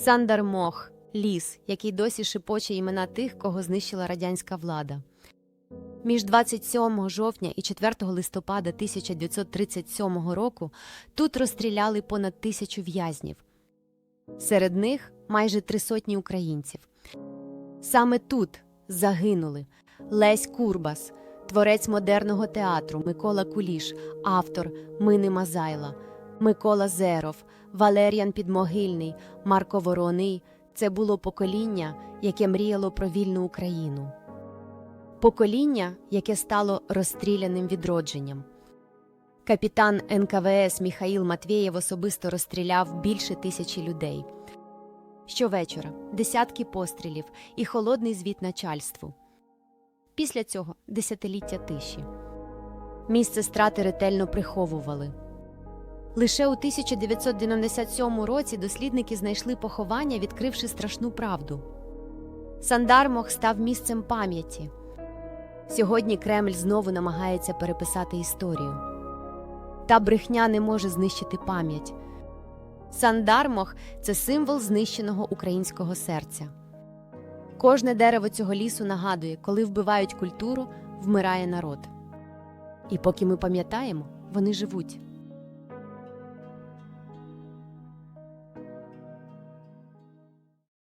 Сандармох ліс, який досі шепоче імена тих, кого знищила радянська влада. Між 27 жовтня і 4 листопада 1937 року тут розстріляли понад тисячу в'язнів. Серед них майже три сотні українців. Саме тут загинули Лесь Курбас, творець модерного театру Микола Куліш, автор Мини Мазайла, Микола Зеров, Валеріан Підмогильний, Марко Вороний. Це було покоління, яке мріяло про вільну Україну. Покоління, яке стало розстріляним відродженням. Капітан НКВС Міхаїл Матвєєв особисто розстріляв більше тисячі людей. Щовечора десятки пострілів і холодний звіт начальству. Після цього десятиліття тиші. Місце страти ретельно приховували. Лише у 1997 році дослідники знайшли поховання, відкривши страшну правду. Сандармох став місцем пам'яті. Сьогодні Кремль знову намагається переписати історію. Та брехня не може знищити пам'ять. Сандармох це символ знищеного українського серця. Кожне дерево цього лісу нагадує, коли вбивають культуру, вмирає народ. І поки ми пам'ятаємо, вони живуть.